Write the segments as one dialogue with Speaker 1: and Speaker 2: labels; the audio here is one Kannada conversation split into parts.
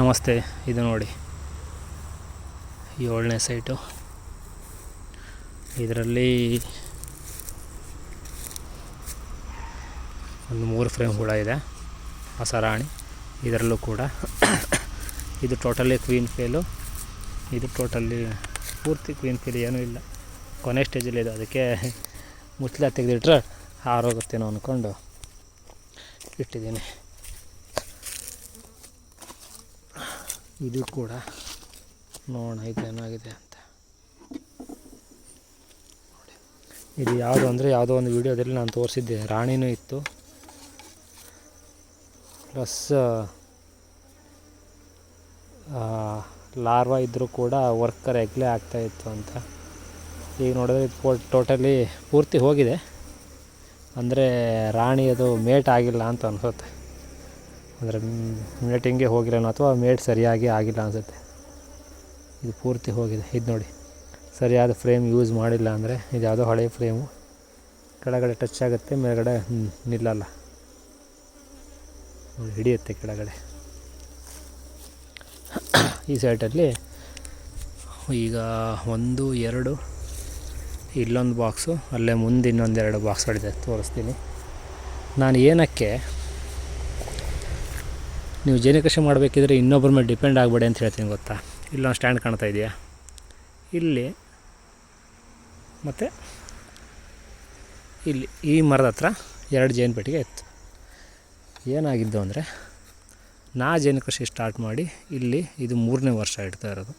Speaker 1: ನಮಸ್ತೆ, ಇದು ನೋಡಿ. ಏಳನೇ ಸೈಟು. ಇದರಲ್ಲಿ ಒಂದು ಮೂರು ಫ್ರೇಮ್ ಕೂಡ ಇದೆ ಹೊಸ ರಾಣಿ ಇದರಲ್ಲೂ ಕೂಡ. ಇದು ಟೋಟಲಿ ಕ್ವೀನ್ ಫೇಲು. ಇದು ಟೋಟಲಿ ಪೂರ್ತಿ ಕ್ವೀನ್ ಫೇಲ್ ಏನೂ ಇಲ್ಲ. ಕೊನೆ ಸ್ಟೇಜಲ್ಲಿದೆ ಅದಕ್ಕೆ ಮುಚ್ಚಲ ತೆಗೆದಿಟ್ರೆ ಹಾರೋಗುತ್ತೇನೋ ಅಂದ್ಕೊಂಡು ಇಟ್ಟಿದ್ದೀನಿ. ಇದು ಕೂಡ ನೋಡೋಣ, ಇದು ಏನಾಗಿದೆ ಅಂತ. ಇದು ಯಾವುದು ಅಂದರೆ ಯಾವುದೋ ಒಂದು ವೀಡಿಯೋದಲ್ಲಿ ನಾನು ತೋರಿಸಿದ್ದೆ, ರಾಣಿನೂ ಇತ್ತು. ಪ್ಲಸ್ ಲಾರ್ವಾ ಇದ್ದರೂ ಕೂಡ ವರ್ಕರ್ ಎಗ್ಲೇ ಆಗ್ತಾಯಿತ್ತು ಅಂತ. ಈಗ ನೋಡಿದ್ರೆ ಇದು ಟೋಟಲಿ ಪೂರ್ತಿ ಹೋಗಿದೆ. ಅಂದರೆ ರಾಣಿ ಅದು ಮೇಟ್ ಆಗಿಲ್ಲ ಅಂತ ಅನ್ಸುತ್ತೆ. ಅಂದರೆ ಮೇಟಿಂಗೆ ಹೋಗಿರೋಣ ಅಥವಾ ಮೇಟ್ ಸರಿಯಾಗಿ ಆಗಿಲ್ಲ ಅನಿಸುತ್ತೆ. ಇದು ಪೂರ್ತಿ ಹೋಗಿದೆ. ಇದು ನೋಡಿ. ಸರಿಯಾದ ಫ್ರೇಮ್ ಯೂಸ್ ಮಾಡಿಲ್ಲ ಅಂದರೆ ಇದು ಯಾವುದೋ ಹಳೆಯ ಫ್ರೇಮು. ಕೆಳಗಡೆ ಟಚ್ ಆಗುತ್ತೆ, ಮೇಲ್ಗಡೆ ನಿಲ್ಲಲ್ಲ. ಹಿಡಿಯುತ್ತೆ ಕೆಳಗಡೆ. ಈ ಸೈಟಲ್ಲಿ ಈಗ ಒಂದು, ಎರಡು, ಇಲ್ಲೊಂದು ಬಾಕ್ಸು, ಅಲ್ಲೇ ಮುಂದೆ ಇನ್ನೊಂದೆರಡು ಬಾಕ್ಸ್ಗಳಿದೆ ತೋರಿಸ್ತೀನಿ. ನಾನು ಏನಕ್ಕೆ ನೀವು ಜೇನು ಕೃಷಿ ಮಾಡಬೇಕಿದ್ರೆ ಇನ್ನೊಬ್ಬರ ಮೇಲೆ ಡಿಪೆಂಡ್ ಆಗಬೇಡಿ ಅಂತ ಹೇಳ್ತೀನಿ ಗೊತ್ತಾ? ಇಲ್ಲೊಂದು ಸ್ಟ್ಯಾಂಡ್ ಕಾಣ್ತಾ ಇದೆಯಾ? ಇಲ್ಲಿ ಮತ್ತು ಇಲ್ಲಿ ಈ ಮರದ ಹತ್ರ ಎರಡು ಜೇನು ಪೆಟ್ಟಿಗೆ ಇತ್ತು. ಏನಾಗಿದ್ದು ಅಂದರೆ ನಾ ಜೇನು ಕೃಷಿ ಸ್ಟಾರ್ಟ್ ಮಾಡಿ ಇಲ್ಲಿ ಇದು ಮೂರನೇ ವರ್ಷ ಇಡ್ತಾ ಇರೋದು.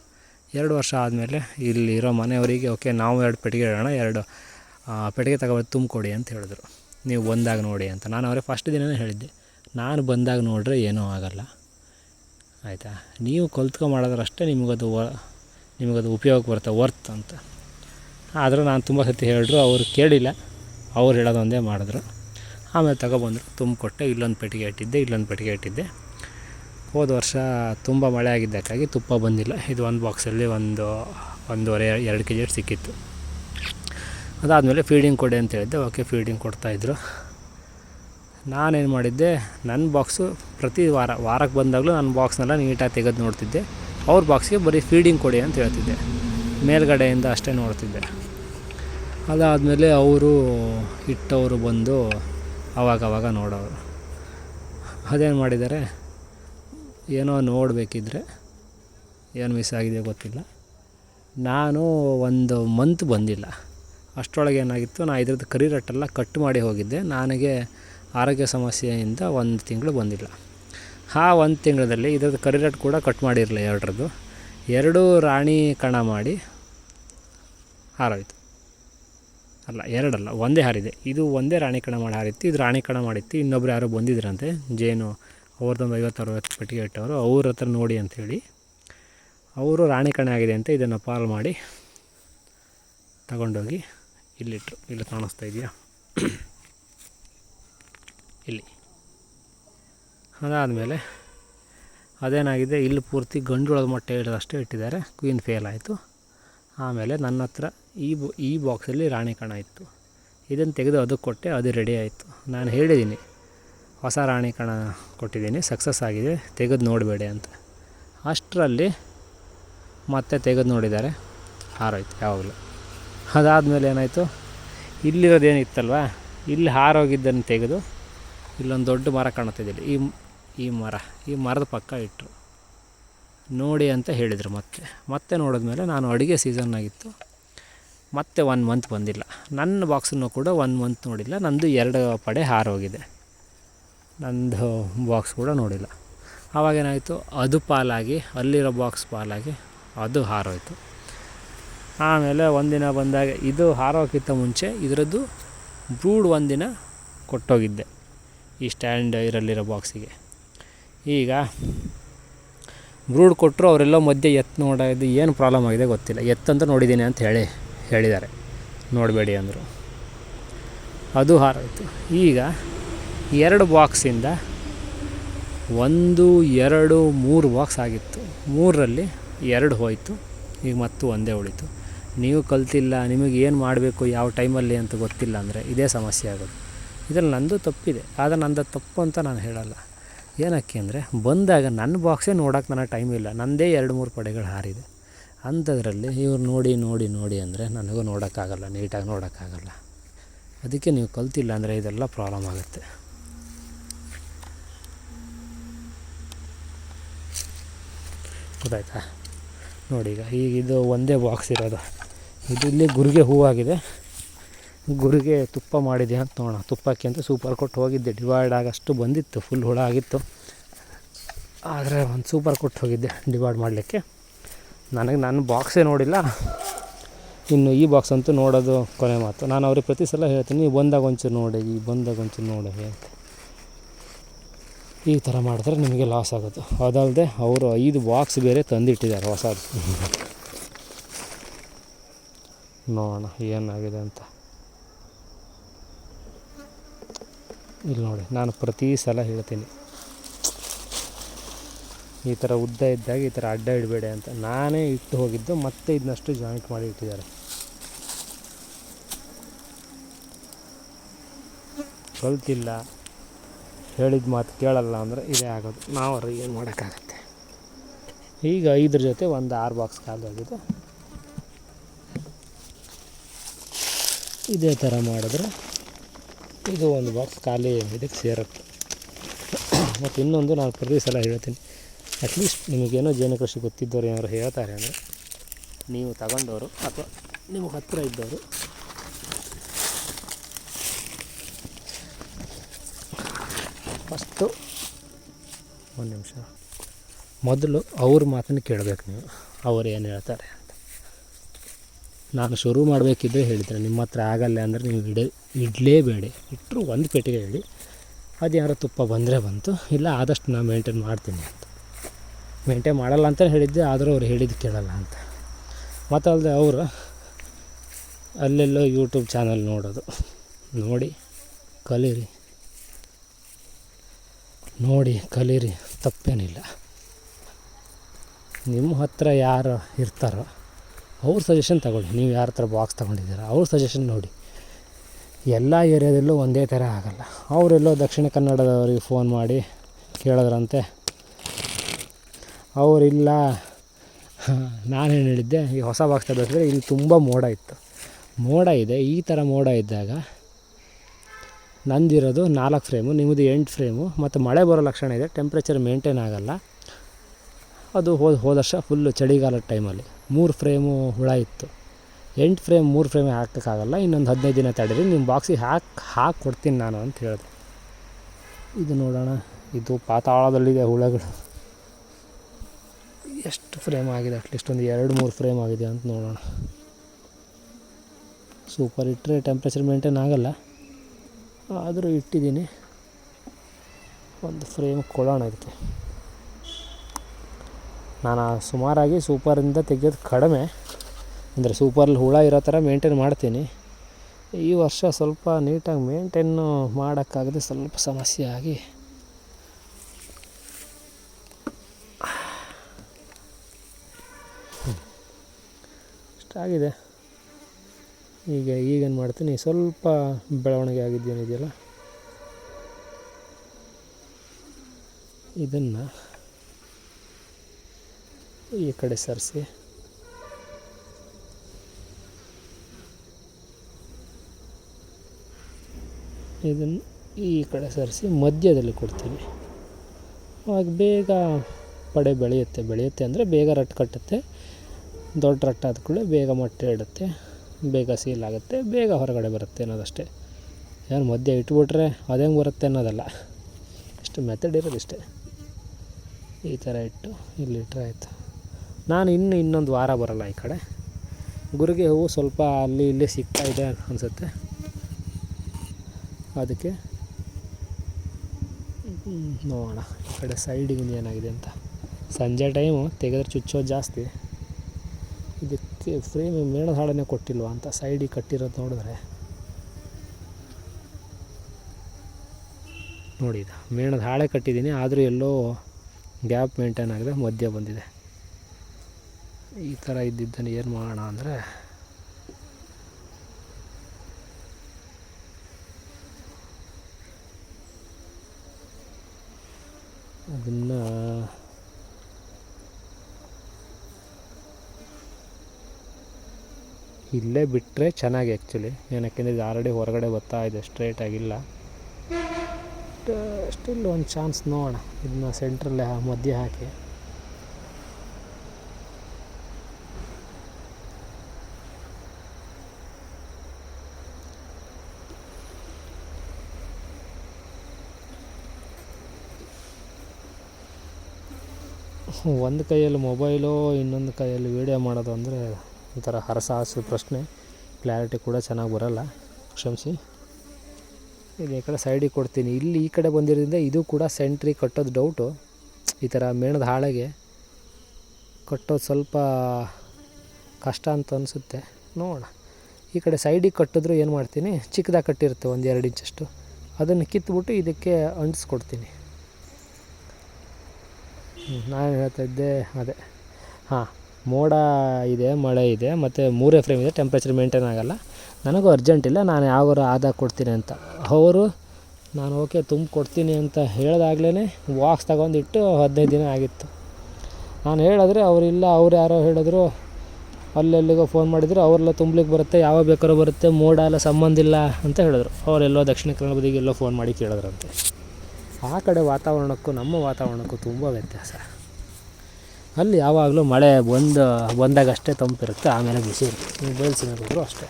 Speaker 1: ಎರಡು ವರ್ಷ ಆದಮೇಲೆ ಇಲ್ಲಿ ಇರೋ ಮನೆಯವರಿಗೆ, ಓಕೆ, ನಾವು ಎರಡು ಪೆಟ್ಟಿಗೆ ಇಡೋಣ, ಎರಡು ಪೆಟ್ಟಿಗೆ ತಗೊಬಂದು ತುಂಬಿಕೊಡಿ ಅಂತ ಹೇಳಿದ್ರು. ನೀವು ಒಂದಾಗ ನೋಡಿ ಅಂತ. ನಾನು ಅವರೇ ಫಸ್ಟ್ ದಿನವೇ ಹೇಳಿದ್ದೆ. ನಾನು ಬಂದಾಗ ನೋಡ್ರೆ ಏನೂ ಆಗಲ್ಲ. ಆಯಿತಾ? ನೀವು ಕಲ್ತ್ಕೊ ಮಾಡೋದ್ರಷ್ಟೇ ನಿಮಗದು ನಿಮಗದು ಉಪಯೋಗಕ್ಕೆ ಬರುತ್ತೆ ವರ್ತ್ ಅಂತ. ಆದರೂ ನಾನು ತುಂಬ ಸತಿ ಹೇಳಿದ್ರು, ಅವರು ಕೇಳಿಲ್ಲ. ಅವ್ರು ಹೇಳೋದೊಂದೇ ಮಾಡಿದ್ರು. ಆಮೇಲೆ ತಗೊಬಂದರು. ತುಂಬಿಕೊಟ್ಟೆ ಇಲ್ಲೊಂದು ಪೆಟ್ಟಿಗೆ ಇಟ್ಟಿದ್ದೆ, ಇಲ್ಲೊಂದು ಪೆಟ್ಟಿಗೆ ಇಟ್ಟಿದ್ದೆ. ಹೋದ ವರ್ಷ ತುಂಬ ಮಳೆ ಆಗಿದ್ದಕ್ಕಾಗಿ ತುಪ್ಪ ಬಂದಿಲ್ಲ. ಇದು ಒಂದು ಬಾಕ್ಸಲ್ಲಿ ಒಂದು, ಒಂದೂವರೆ, ಎರಡು ಕೆ ಜಿ ಸಿಕ್ಕಿತ್ತು. ಅದಾದಮೇಲೆ ಫೀಡಿಂಗ್ ಕೊಡಿ ಅಂತ ಹೇಳಿದ್ದೆ. ಓಕೆ ಫೀಡಿಂಗ್ ಕೊಡ್ತಾಯಿದ್ರು ನಾನೇನು ಮಾಡಿದ್ದೆ ನನ್ನ ಬಾಕ್ಸು ಪ್ರತಿ ವಾರ ವಾರಕ್ಕೆ ಬಂದಾಗಲೂ ನನ್ನ ಬಾಕ್ಸ್ನೆಲ್ಲ ನೀಟಾಗಿ ತೆಗೆದು ನೋಡ್ತಿದ್ದೆ. ಅವ್ರ ಬಾಕ್ಸ್ಗೆ ಬರೀ ಫೀಡಿಂಗ್ ಕೊಡಿ ಅಂತ ಹೇಳ್ತಿದ್ದೆ. ಮೇಲ್ಗಡೆಯಿಂದ ಅಷ್ಟೇ ನೋಡ್ತಿದ್ದೆ. ಅದಾದಮೇಲೆ ಅವರು ಇಟ್ಟವರು ಬಂದು ಅವಾಗವಾಗ ನೋಡೋರು. ಅದೇನು ಮಾಡಿದ್ದಾರೆ? ಏನೋ ನೋಡಬೇಕಿದ್ರೆ, ಏನು ಮಿಸ್ ಆಗಿದೆ ಗೊತ್ತಿಲ್ಲ. ನಾನು ಒಂದು ಮಂತ್ ಬಂದಿಲ್ಲ. ಅಷ್ಟರೊಳಗೆ ಏನಾಗಿತ್ತು ನಾನು ಇದ್ರದ್ದು ಕರಿ ರಟ್ಟೆಲ್ಲ ಕಟ್ ಮಾಡಿ ಹೋಗಿದ್ದೆ. ನನಗೆ ಆರೋಗ್ಯ ಸಮಸ್ಯೆಯಿಂದ ಒಂದು ತಿಂಗಳು ಬಂದಿಲ್ಲ. ಆ ಒಂದು ತಿಂಗಳಲ್ಲಿ ಇದ್ರದ್ದು ಕರಿರೇಟ್ ಕೂಡ ಕಟ್ ಮಾಡಿರಲಿಲ್ಲ ಎರಡರದ್ದು. ಎರಡು ರಾಣಿ ಕಣ ಮಾಡಿ ಹಾರೋಯ್ತು. ಅಲ್ಲ, ಎರಡಲ್ಲ, ಒಂದೇ ಹಾರಿದೆ. ಇದು ಒಂದೇ ರಾಣಿ ಕಣ ಮಾಡಿ ಹಾರಿತ್ತು, ಇದು ರಾಣಿ ಕಣ ಮಾಡಿತ್ತು, ಇನ್ನೊಬ್ರು ಯಾರೋ ಬಂದಿದ್ರಂತೆ, ಜೇನು, ಅವ್ರದ್ದೊಂದು ಐವತ್ತು ಅರವತ್ತು ಪೆಟ್ಟಿಗೆ ಇಟ್ಟವರು, ಅವ್ರ ಹತ್ರ ನೋಡಿ ಅಂಥೇಳಿ, ಅವರು ರಾಣಿ ಕಣ ಆಗಿದೆ ಅಂತ ಇದನ್ನು ಪಾಲ್ ಮಾಡಿ ತಗೊಂಡೋಗಿ ಇಲ್ಲಿಟ್ರು. ಇಲ್ಲಿ ಕಾಣಿಸ್ತಾ ಇದೆಯಾ? ಇಲ್ಲಿ. ಅದಾದಮೇಲೆ ಅದೇನಾಗಿದೆ, ಇಲ್ಲಿ ಪೂರ್ತಿ ಗಂಡುಳದ ಮೊಟ್ಟೆ ಇಡೋದಷ್ಟೇ ಇಟ್ಟಿದ್ದಾರೆ ಕ್ವೀನ್ ಫೇಲ್ ಆಯಿತು. ಆಮೇಲೆ ನನ್ನ ಹತ್ರ ಈ ಬ, ಈ ಬಾಕ್ಸಲ್ಲಿ ರಾಣಿ ಕಣ ಇತ್ತು. ಇದನ್ನು ತೆಗೆದು ಅದಕ್ಕೆ ಕೊಟ್ಟೆ, ಅದು ರೆಡಿ ಆಯಿತು. ನಾನು ಹೇಳಿದ್ದೀನಿ, ಹೊಸ ರಾಣಿ ಕಣ ಕೊಟ್ಟಿದ್ದೀನಿ ಸಕ್ಸಸ್ ಆಗಿದೆ, ತೆಗೆದು ನೋಡಬೇಡಿ ಅಂತ. ಅಷ್ಟರಲ್ಲಿ ಮತ್ತೆ ತೆಗೆದು ನೋಡಿದ್ದಾರೆ, ಹಾರೋಯ್ತು ಯಾವಾಗಲೂ. ಅದಾದಮೇಲೆ ಏನಾಯಿತು, ಇಲ್ಲಿರೋದೇನಿತ್ತಲ್ವ, ಇಲ್ಲಿ ಹಾರೋಗಿದ್ದನ್ನು ತೆಗೆದು ಇಲ್ಲೊಂದು ದೊಡ್ಡ ಮರ ಕಾಣುತ್ತಿದ್ದಿಲ್ಲ ಈ ಈ ಮರ, ಈ ಮರದ ಪಕ್ಕ ಇಟ್ಟರು ನೋಡಿ ಅಂತ ಹೇಳಿದರು ಮತ್ತೆ. ಮತ್ತೆ ನೋಡಿದ್ಮೇಲೆ ನಾನು ಅಡುಗೆ ಸೀಸನ್ ಆಗಿತ್ತು. ಮತ್ತೆ ಒನ್ ಮಂತ್ ಬಂದಿಲ್ಲ. ನನ್ನ ಬಾಕ್ಸನ್ನು ಕೂಡ ಒನ್ ಮಂತ್ ನೋಡಿಲ್ಲ. ನಂದು ಎರಡು ಪಡೆ ಹಾರೋಗಿದೆ ನಂದು ಬಾಕ್ಸ್ ಕೂಡ ನೋಡಿಲ್ಲ. ಆವಾಗೇನಾಯಿತು ಅದು ಪಾಲಾಗಿ, ಅಲ್ಲಿರೋ ಬಾಕ್ಸ್ ಪಾಲಾಗಿ ಅದು ಹಾರೋಯಿತು ಆಮೇಲೆ ಒಂದಿನ ಬಂದಾಗ ಇದು ಹಾರೋಕ್ಕಿಂತ ಮುಂಚೆ ಇದರದ್ದು ಬ್ರೂಡ್ ಒಂದಿನ ಕೊಟ್ಟೋಗಿದ್ದೆ. ಈ ಸ್ಟ್ಯಾಂಡ್ ಇದರಲ್ಲಿರೋ ಬಾಕ್ಸಿಗೆ ಈಗ ಬ್ರೂಡ್ ಕೊಟ್ಟರು ಅವರೆಲ್ಲ ಮಧ್ಯೆ ಎತ್ತು ನೋಡೋದು ಏನು ಪ್ರಾಬ್ಲಮ್ ಆಗಿದೆ ಗೊತ್ತಿಲ್ಲ. ಎತ್ತಂತ ನೋಡಿದ್ದೀನಿ ಅಂತ ಹೇಳಿ, ಹೇಳಿದ್ದಾರೆ. ನೋಡಬೇಡಿ ಅಂದರು. ಅದು ಹಾರಾಯಿತು. ಈಗ ಎರಡು ಬಾಕ್ಸಿಂದ ಒಂದು, ಎರಡು, ಮೂರು ಬಾಕ್ಸ್ ಆಗಿತ್ತು. ಮೂರರಲ್ಲಿ ಎರಡು ಹೋಯಿತು. ಈಗ ಮತ್ತು ಒಂದೇ ಉಳಿತು. ನೀವು ಕಲ್ತಿಲ್ಲ, ನಿಮಗೆ ಏನು ಮಾಡಬೇಕು, ಯಾವ ಟೈಮಲ್ಲಿ ಅಂತ ಗೊತ್ತಿಲ್ಲ ಅಂದರೆ ಇದೇ ಸಮಸ್ಯೆ ಆಗೋದು ಇದರಲ್ಲಿ ನಂದು ತಪ್ಪಿದೆ. ಆದರೆ ನಂದು ತಪ್ಪು ಅಂತ ನಾನು ಹೇಳಲ್ಲ. ಏನಕ್ಕೆ ಅಂದರೆ, ಬಂದಾಗ ನನ್ನ ಬಾಕ್ಸೇ ನೋಡೋಕೆ ನನಗೆ ಟೈಮ್ ಇಲ್ಲ. ನನ್ನದೇ ಎರಡು ಮೂರು ಪಡೆಗಳು ಹಾರಿದೆ. ಅಂಥದ್ರಲ್ಲಿ ಇವ್ರು ನೋಡಿ ನೋಡಿ ನೋಡಿ ಅಂದರೆ ನನಗೂ ನೋಡೋಕ್ಕಾಗಲ್ಲ ನೀಟಾಗಿ ನೋಡೋಕ್ಕಾಗಲ್ಲ. ಅದಕ್ಕೆ ನೀವು ಕಲ್ತಿಲ್ಲ ಅಂದರೆ ಇದೆಲ್ಲ ಪ್ರಾಬ್ಲಮ್ ಆಗುತ್ತೆ. ಗೊತ್ತಾಯ್ತಾ? ನೋಡಿ ಈಗ ಈಗ ಇದು ಒಂದೇ ಬಾಕ್ಸ್ ಇರೋದು. ಇದು ಇಲ್ಲಿ ಗುರಿಗೆ ಹೂವಾಗಿದೆ. ಗುರಿಗೆ ತುಪ್ಪ ಮಾಡಿದೆ ಅಂತ ನೋಡೋಣ. ತುಪ್ಪಕ್ಕೆ ಅಂತ ಸೂಪರ್ ಕೊಟ್ಟು ಹೋಗಿದ್ದೆ. ಡಿವೈಡ್ ಆಗಷ್ಟು ಬಂದಿತ್ತು. ಫುಲ್ ಹುಳ ಆಗಿತ್ತು. ಆದರೆ ಒಂದು ಸೂಪರ್ ಕೊಟ್ಟು ಹೋಗಿದ್ದೆ ಡಿವೈಡ್ ಮಾಡಲಿಕ್ಕೆ. ನನಗೆ ನಾನು ಬಾಕ್ಸೇ ನೋಡಿಲ್ಲ. ಇನ್ನು ಈ ಬಾಕ್ಸ್ ಅಂತೂ ನೋಡೋದು ಕೊನೆ ಮಾತು. ನಾನು ಅವ್ರಿಗೆ ಪ್ರತಿ ಸಲ ಹೇಳ್ತೀನಿ ಬಂದಾಗ ಒಂಚೂರು ನೋಡಿ, ಈ ಬಂದಾಗ ಒಂಚೂರು ನೋಡಿ, ಅಂತ. ಈ ಥರ ಮಾಡಿದ್ರೆ ನಿಮಗೆ ಲಾಸ್ ಆಗುತ್ತೆ. ಅದಲ್ಲದೆ ಅವರು ಐದು ಬಾಕ್ಸ್ ಬೇರೆ ತಂದಿಟ್ಟಿದ್ದಾರೆ ಹೊಸದು. ನೋಡೋಣ ಏನಾಗಿದೆ ಅಂತ. ಇಲ್ಲಿ ನೋಡಿ, ನಾನು ಪ್ರತಿ ಸಲ ಹೇಳ್ತೀನಿ. ಈ ಥರ ಉದ್ದ ಇದ್ದಾಗ ಈ ಥರ ಅಡ್ಡ ಇಡಬೇಡಿ ಅಂತ. ನಾನೇ ಇಟ್ಟು ಹೋಗಿದ್ದು, ಮತ್ತೆ ಇದನ್ನಷ್ಟು ಜಾಯಿಂಟ್ ಮಾಡಿ ಇಟ್ಟಿದ್ದಾರೆ. ಕಲ್ತಿಲ್ಲ. ಹೇಳಿದ ಮಾತು ಕೇಳಲ್ಲ ಅಂದರೆ ಇದೇ ಆಗೋದು. ನಾವು ಅವ್ರಿಗೆ ಏನು ಮಾಡೋಕ್ಕಾಗತ್ತೆ? ಈಗ ಐದ್ರ ಜೊತೆ ಒಂದು ಆರು ಬಾಕ್ಸ್ ಖಾಲಿ ಆಗಿದೆ ಇದೇ ಥರ ಮಾಡಿದ್ರೆ ಇದು ಒಂದು ಬಾಕ್ಸ್ ಖಾಲಿ ಇದಕ್ಕೆ ಸೇರುತ್ತೆ. ಮತ್ತು ಇನ್ನೊಂದು ನಾನು ಪ್ರತಿ ಸಲ ಹೇಳ್ತೀನಿ. ಅಟ್ಲೀಸ್ಟ್ ನಿಮಗೇನೋ ಜೇನು ಕೃಷಿ ಗೊತ್ತಿದ್ದವ್ರು ಏನಾದ್ರು ಹೇಳ್ತಾರೆ ಅಂದರೆ ನೀವು ತಗೊಂಡವರು ಅಥವಾ ನಿಮಗೆ ಹತ್ತಿರ ಇದ್ದವರು. ಫಸ್ಟು ಒಂದು ನಿಮಿಷ. ಮೊದಲು ಅವ್ರ ಮಾತನ್ನು ಕೇಳಬೇಕು ನೀವು. ಅವ್ರು ಏನು ಹೇಳ್ತಾರೆ ನಾನು ಶುರು ಮಾಡಬೇಕಿದ್ದೆ ಹೇಳಿದ್ರೆ ನಿಮ್ಮ ಹತ್ರ ಆಗಲ್ಲ ಅಂದರೆ ನೀವು ಇಡ, ಇಡಲೇಬೇಡಿ. ಇಟ್ಟರು ಒಂದು ಪೆಟ್ಟಿಗೆ ಹೇಳಿ. ಅದು ಯಾರೋ ತುಪ್ಪ ಬಂದರೆ ಬಂತು. ಇಲ್ಲ, ಆದಷ್ಟು ನಾನು ಮೇಂಟೈನ್ ಮಾಡ್ತೀನಿ ಅಂತ. ಮೇಂಟೈನ್ ಮಾಡಲ್ಲ ಅಂತ ಹೇಳಿದ್ದೆ, ಆದರೂ ಅವ್ರು ಹೇಳಿದ್ದು ಕೇಳಲ್ಲ ಅಂತ. ಮತ್ತಲ್ಲದೆ ಅವರು ಅಲ್ಲೆಲ್ಲೋ ಯೂಟ್ಯೂಬ್ ಚಾನಲ್ ನೋಡೋದು. ನೋಡಿ, ಕಲೀರಿ. ನೋಡಿ, ಕಲೀರಿ. ತಪ್ಪೇನಿಲ್ಲ. ನಿಮ್ಮ ಹತ್ರ ಯಾರು ಇರ್ತಾರೋ ಅವ್ರ ಸಜೆಷನ್ ತಗೊಳ್ಳಿ. ನೀವು ಯಾರ ಥರ ಬಾಕ್ಸ್ ತೊಗೊಂಡಿದ್ದೀರ, ಅವ್ರ ಸಜೆಷನ್ ನೋಡಿ. ಎಲ್ಲ ಏರಿಯಾದಲ್ಲೂ ಒಂದೇ ಥರ ಆಗಲ್ಲ. ಅವರೆಲ್ಲೋ ದಕ್ಷಿಣ ಕನ್ನಡದವ್ರಿಗೆ ಫೋನ್ ಮಾಡಿ ಕೇಳಿದ್ರಂತೆ. ಅವರಿಲ್ಲ. ನಾನೇನು ಹೇಳಿದ್ದೆ, ಈ ಹೊಸ ಬಾಕ್ಸ್ ತಗೋದ್ರೆ ಇಲ್ಲಿ ತುಂಬ ಮೋಡ ಇತ್ತು. ಮೋಡ ಇದೆ, ಈ ಥರ ಮೋಡ ಇದ್ದಾಗ ನಂದಿರೋದು ನಾಲ್ಕು ಫ್ರೇಮು ನಿಮ್ಮದು ಎಂಟು ಫ್ರೇಮು ಮತ್ತು ಮಳೆ ಬರೋ ಲಕ್ಷಣ ಇದೆ ಟೆಂಪ್ರೇಚರ್ ಮೇಂಟೈನ್ ಆಗೋಲ್ಲ. ಅದು ಹೋದ ಹೋದ ವರ್ಷ ಫುಲ್ಲು ಚಳಿಗಾಲದ ಟೈಮಲ್ಲಿ ಮೂರು ಫ್ರೇಮು ಹುಳ ಇತ್ತು. ಎಂಟು ಫ್ರೇಮ್, ಮೂರು ಫ್ರೇಮ್ ಹಾಕೋಕ್ಕಾಗಲ್ಲ. ಇನ್ನೊಂದು ಹದಿನೈದು ದಿನ ತಡೀರಿ ನಿಮ್ಮ ಬಾಕ್ಸಿಗೆ ಹಾಕಿ ಹಾಕಿ ಕೊಡ್ತೀನಿ ನಾನು ಅಂತ ಹೇಳಿದೆ ಇದು ನೋಡೋಣ. ಇದು ಪಾತಾಳದಲ್ಲಿದೆ ಹುಳಗಳು. ಎಷ್ಟು ಫ್ರೇಮ್ ಆಗಿದೆ? ಅಟ್ಲೀಸ್ಟ್ ಒಂದು ಎರಡು, ಮೂರು ಫ್ರೇಮ್ ಆಗಿದೆ ಅಂತ ನೋಡೋಣ. ಸೂಪರ್. ಇಟ್ಟರೆ ಟೆಂಪ್ರೇಚರ್ ಮೇಂಟೈನ್ ಆಗಲ್ಲ. ಆದರೂ ಇಟ್ಟಿದ್ದೀನಿ. ಒಂದು ಫ್ರೇಮ್ ಕೊಡೋಣ ಇದಕ್ಕೆ. ನಾನು ಸುಮಾರಾಗಿ ಸೂಪರಿಂದ ತೆಗೆಯೋದು ಕಡಿಮೆ, ಅಂದರೆ ಸೂಪರಲ್ಲಿ ಹುಳ ಇರೋ ಥರ ಮೇಂಟೈನ್ ಮಾಡ್ತೀನಿ. ಈ ವರ್ಷ ಸ್ವಲ್ಪ ನೀಟಾಗಿ ಮೇಂಟೈನು ಮಾಡೋಕ್ಕಾಗದೆ ಸ್ವಲ್ಪ ಸಮಸ್ಯೆ ಆಗಿ. ಇಷ್ಟಾಗಿದೆ ಈಗ ಈಗೇನು ಮಾಡ್ತೀನಿ? ಸ್ವಲ್ಪ ಬೆಳವಣಿಗೆ ಆಗಿದ್ದೇನಿದೆಯಲ್ಲ ಇದನ್ನು ಈ ಕಡೆ ಸರಿಸಿ. ಇದನ್ನು ಈ ಕಡೆ ಸರಿಸಿ ಮಧ್ಯದಲ್ಲಿ ಕೊಡ್ತೀವಿ ಆಗ ಬೇಗ ಪಡೆ ಬೆಳೆಯುತ್ತೆ ಬೆಳೆಯುತ್ತೆ ಅಂದರೆ ಬೇಗ ರಟ್ಟು ಕಟ್ಟುತ್ತೆ. ದೊಡ್ಡ ರಟ್ಟಾದ ಕೂಡಲೇ ಬೇಗ ಮೊಟ್ಟೆ ಇಡುತ್ತೆ, ಬೇಗ ಸೀಲ್ ಆಗುತ್ತೆ, ಬೇಗ ಹೊರಗಡೆ ಬರುತ್ತೆ ಅನ್ನೋದಷ್ಟೇ. ಏನು ಮಧ್ಯೆ ಇಟ್ಬಿಟ್ರೆ ಅದೇಂಗೆ ಬರುತ್ತೆ ಅನ್ನೋದಲ್ಲ. ಇಷ್ಟು ಮೆಥಡ್ ಇರೋದು ಇಷ್ಟೇ. ಈ ಥರ ಇಟ್ಟು ಇಲ್ಲಿ ಇಟ್ಟರೆ ಆಯಿತು. ನಾನು ಇನ್ನು ಇನ್ನೊಂದು ವಾರ ಬರಲ್ಲ ಈ ಕಡೆ. ಗುರಿಗೆ ಹೂವು ಸ್ವಲ್ಪ ಅಲ್ಲಿ ಇಲ್ಲಿ ಸಿಗ್ತಾ ಇದೆ ಅನಿಸುತ್ತೆ. ಅದಕ್ಕೆ ನೋಡೋಣ. ಈ ಕಡೆ ಸೈಡಿಗೆ ಏನಾಗಿದೆ ಅಂತ. ಸಂಜೆ ಟೈಮು ತೆಗೆದ್ರೆ ಚುಚ್ಚೋದು ಜಾಸ್ತಿ. ಇದಕ್ಕೆ ಫ್ರೇಮ್ ಮೇಣದ ಹಾಡನ್ನೇ ಕೊಟ್ಟಿಲ್ವ ಅಂತ ಸೈಡಿಗೆ ಕಟ್ಟಿರೋದು ನೋಡಿದ್ರೆ. ನೋಡಿ ಇದು ಮೇಣದ ಹಾಳೆ ಕಟ್ಟಿದ್ದೀನಿ, ಆದರೂ ಎಲ್ಲೋ ಗ್ಯಾಪ್ ಮೇಂಟೈನ್ ಆಗಿದೆ, ಮಧ್ಯ ಬಂದಿದೆ. ಈ ಥರ ಇದ್ದಿದ್ದನ್ನು ಏನು ಮಾಡೋಣ ಅಂದರೆ ಅದನ್ನು ಇಲ್ಲೇ ಬಿಟ್ಟರೆ ಚೆನ್ನಾಗಿ ಆ್ಯಕ್ಚುಲಿ ಏನಕ್ಕೆಂದರೆ ಇದು ಆಲ್ರೆಡಿ ಹೊರಗಡೆ ಬರ್ತಾ ಇದೆ ಸ್ಟ್ರೇಟ್ ಆಗಿಲ್ಲ ಸ್ಟಿಲ್ ಒಂದು ಚಾನ್ಸ್ ನೋಡೋಣ. ಇದನ್ನ ಸೆಂಟ್ರಲ್ಲೇ ಮಧ್ಯೆ ಹಾಕಿ. ಒಂದು ಕೈಯಲ್ಲಿ ಮೊಬೈಲು, ಇನ್ನೊಂದು ಕೈಯಲ್ಲಿ ವೀಡಿಯೋ ಮಾಡೋದು ಅಂದರೆ ಒಂಥರ ಹರಸಾಹಸದ ಪ್ರಶ್ನೆ. ಕ್ಲಾರಿಟಿ ಕೂಡ ಚೆನ್ನಾಗಿ ಬರೋಲ್ಲ. ಕ್ಷಮಿಸಿ. ಇದು ಈ ಕಡೆ ಸೈಡಿಗೆ ಕೊಡ್ತೀನಿ. ಇಲ್ಲಿ ಈ ಕಡೆ ಬಂದಿರೋದ್ರಿಂದ ಇದು ಕೂಡ ಸೆಂಟ್ರಿ ಕಟ್ಟೋದು ಡೌಟು ಈ ಥರ ಮೇಣದ ಹಾಳೆಗೆ ಕಟ್ಟೋದು ಸ್ವಲ್ಪ ಕಷ್ಟ ಅಂತ ಅನಿಸುತ್ತೆ. ನೋಡೋಣ. ಈ ಕಡೆ ಸೈಡಿಗೆ ಕಟ್ಟಿದ್ರು ಏನು ಮಾಡ್ತೀನಿ? ಚಿಕ್ಕದಾಗಿ ಕಟ್ಟಿರುತ್ತೆ ಒಂದು ಎರಡು ಇಂಚಷ್ಟು. ಅದನ್ನು ಕಿತ್ಬಿಟ್ಟು ಇದಕ್ಕೆ ಅಂಟಿಸ್ಕೊಡ್ತೀನಿ. ನಾನು ಹೇಳ್ತಾ ಇದ್ದೆ ಅದೇ. ಹಾಂ, ಮೋಡ ಇದೆ, ಮಳೆ ಇದೆ, ಮತ್ತು ಮೂರೇ ಫ್ರೇಮ್ ಇದೆ ಟೆಂಪ್ರೇಚರ್ ಮೇಂಟೈನ್ ಆಗೋಲ್ಲ. ನನಗೂ ಅರ್ಜೆಂಟ್ ಇಲ್ಲ, ನಾನು ಯಾವಾರು ಆದಾಗ ಕೊಡ್ತೀನಿ ಅಂತ. ಅವರು, ನಾನು ಓಕೆ ತುಂಬ ಕೊಡ್ತೀನಿ ಅಂತ ಹೇಳಿದಾಗ್ಲೇ ವಾಕ್ಸ್ ತಗೊಂಡಿಟ್ಟು ಹದಿನೈದು ದಿನ ಆಗಿತ್ತು. ನಾನು ಹೇಳಿದ್ರೆ ಅವರಿಲ್ಲ ಅವ್ರು ಯಾರೋ ಹೇಳಿದ್ರು, ಅಲ್ಲೆಲ್ಲಿಗೋ ಫೋನ್ ಮಾಡಿದ್ರು, ಅವರೆಲ್ಲ ತುಂಬಲಿಕ್ಕೆ ಬರುತ್ತೆ ಯಾವಾಗ ಬೇಕಾದ್ರೂ ಬರುತ್ತೆ, ಮೋಡ ಎಲ್ಲ ಸಂಬಂಧ ಇಲ್ಲ ಅಂತ ಹೇಳಿದ್ರು. ಅವರೆಲ್ಲೋ ದಕ್ಷಿಣ ಕನ್ನಡ ಬದಿಗೆ ಎಲ್ಲೋ ಫೋನ್ ಮಾಡಿ ಕೇಳಿದ್ರಂತೆ. ಆ ಕಡೆ ವಾತಾವರಣಕ್ಕೂ ನಮ್ಮ ವಾತಾವರಣಕ್ಕೂ ತುಂಬ ವ್ಯತ್ಯಾಸ. ಅಲ್ಲಿ ಯಾವಾಗಲೂ ಮಳೆ ಬಂದು, ಬಂದಾಗಷ್ಟೇ ತಂಪಿರುತ್ತೆ, ಆಮೇಲೆ ಬಿಸಿ ನೀವು ಬಯಲ್ಸಿನಲ್ಲಿ ಹೋದ್ರು ಅಷ್ಟೇ.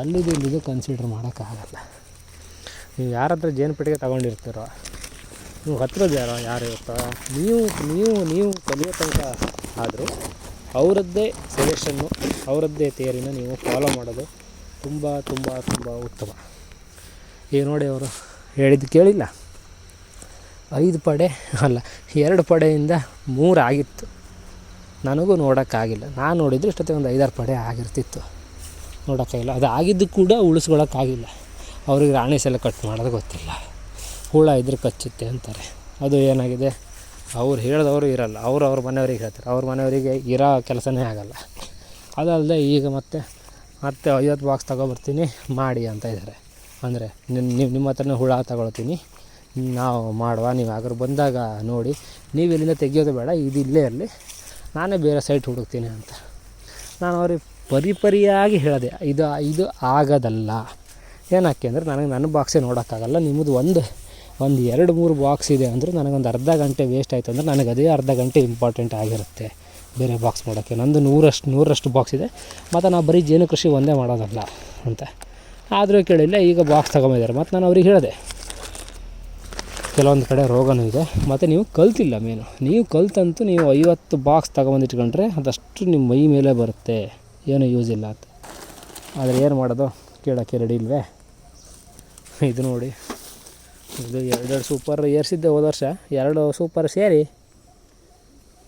Speaker 1: ಅಲ್ಲಿದು ಇಲ್ಲಿದು ಕನ್ಸಿಡರ್ ಮಾಡೋಕ್ಕಾಗಲ್ಲ. ನೀವು ಯಾರ ಹತ್ರ ಜೇನುಪೆಟ್ಟಿಗೆ ತಗೊಂಡಿರ್ತೀರೋ, ನೀವು ಹತ್ರದ ಯಾರೋ, ಯಾರು ಇರುತ್ತೋ, ನೀವು ನೀವು ನೀವು ಕಲಿಯೋ ತನಕ ಆದರೂ ಅವರದ್ದೇ ಸಜೆಷನ್ನು ಅವರದ್ದೇ ತೇರಿನ ನೀವು ಫಾಲೋ ಮಾಡೋದು ತುಂಬ ತುಂಬ ತುಂಬ ಉತ್ತಮ. ಈಗ ನೋಡಿ ಅವರು ಹೇಳಿದ್ದು ಕೇಳಿಲ್ಲ. ಐದು ಪಡೆ ಅಲ್ಲ, ಎರಡು ಪಡೆಯಿಂದ ಮೂರು ಆಗಿತ್ತು. ನನಗೂ ನೋಡೋಕ್ಕಾಗಿಲ್ಲ. ನಾನು ನೋಡಿದ್ರೆ ಇಷ್ಟೊತ್ತಿಗೆ ಒಂದು ಐದಾರು ಪಡೆ ಆಗಿರ್ತಿತ್ತು. ನೋಡೋಕ್ಕಾಗಿಲ್ಲ. ಅದು ಆಗಿದ್ದು ಕೂಡ ಉಳಿಸ್ಕೊಳೋಕ್ಕಾಗಿಲ್ಲ. ಅವ್ರಿಗೆ ರಾಣಿ ಸೆಲೆ ಕಟ್ ಮಾಡೋದು ಗೊತ್ತಿಲ್ಲ. ಹುಳ ಇದ್ರೆ ಕಚ್ಚುತ್ತೆ ಅಂತಾರೆ. ಅದು ಏನಾಗಿದೆ? ಅವ್ರು ಹೇಳಿದವರು ಇರಲ್ಲ. ಅವರು ಅವ್ರ ಮನೆಯವ್ರಿಗೆ ಹೇಳ್ತಾರೆ. ಅವ್ರ ಮನೆಯವರಿಗೆ ಇರೋ ಕೆಲಸನೇ ಆಗಲ್ಲ. ಅದಲ್ಲದೆ ಈಗ ಮತ್ತೆ ಮತ್ತೆ ಐವತ್ತು ಬಾಕ್ಸ್ ತಗೊಬರ್ತೀನಿ. ಮಾಡಿ ಅಂತ ಇದ್ದಾರೆ ಅಂದರೆ ನಿಮ್ಮ ನಿಮ್ಮ ಹತ್ರನೇ ಹುಳ ತಗೊಳ್ತೀನಿ. ನಾವು ಮಾಡುವ, ನೀವು ಅದ್ರ ಬಂದಾಗ ನೋಡಿ. ನೀವು ಇಲ್ಲಿಂದ ತೆಗಿಯೋದು ಬೇಡ, ಇದು ಇಲ್ಲೇ ಇರಲಿ. ನಾನೇ ಬೇರೆ ಸೈಟ್ ಹುಡುಕ್ತೀನಿ ಅಂತ. ನಾನು ಅವ್ರಿಗೆ ಪರಿ ಪರಿಯಾಗಿ ಹೇಳಿದೆ, ಇದು ಇದು ಆಗೋದಲ್ಲ. ಏನಕ್ಕೆ ಅಂದರೆ ನನಗೆ ನನ್ನ ಬಾಕ್ಸೇ ನೋಡೋಕ್ಕಾಗಲ್ಲ. ನಿಮ್ಮದು ಒಂದು ಒಂದು ಎರಡು, ಮೂರು ಬಾಕ್ಸ್ ಇದೆ ಅಂದರೆ ನನಗೊಂದು ಅರ್ಧ ಗಂಟೆ ವೇಸ್ಟ್ ಆಯಿತು ಅಂದರೆ ನನಗೆ ಅದೇ ಅರ್ಧ ಗಂಟೆ ಇಂಪಾರ್ಟೆಂಟ್ ಆಗಿರುತ್ತೆ ಬೇರೆ ಬಾಕ್ಸ್ ಮಾಡೋಕ್ಕೆ ನಂದು ನೂರಷ್ಟು ನೂರಷ್ಟು ಬಾಕ್ಸ್ ಇದೆ. ಮತ್ತು ನಾವು ಬರೀ ಜೇನು ಕೃಷಿ ಒಂದೇ ಮಾಡೋದಲ್ಲ ಅಂತ. ಆದರೂ ಕೇಳಿಲ್ಲ, ಈಗ ಬಾಕ್ಸ್ ತೊಗೊಂಬಿದ್ದಾರೆ ಮತ್ತು ನಾನು ಅವ್ರಿಗೆ ಹೇಳಿದೆ ಕೆಲವೊಂದು ಕಡೆ ರೋಗನೂ ಇದೆ. ಮತ್ತು ನೀವು ಕಲ್ತಿಲ್ಲ ಮೇನು. ನೀವು ಕಲ್ತಂತೂ ನೀವು ಐವತ್ತು ಬಾಕ್ಸ್ ತಗೊಂಬಂದಿಟ್ಕೊಂಡ್ರೆ ಅದಷ್ಟು ನಿಮ್ಮ ಮೈ ಮೇಲೆ ಬರುತ್ತೆ. ಏನೂ ಯೂಸ್ ಇಲ್ಲ ಅಂತ. ಆದರೆ ಏನು ಮಾಡೋದು? ಕೇಳೋಕ್ಕೆ ರೆಡಿ ಇಲ್ವೇ? ಇದು ನೋಡಿ. ಇದು ಎರಡೆರಡು ಸೂಪರ್ ಏರ್ಸಿದ್ದೆ ಹೋದ ವರ್ಷ. ಎರಡು ಸೂಪರ್ ಸೇರಿ.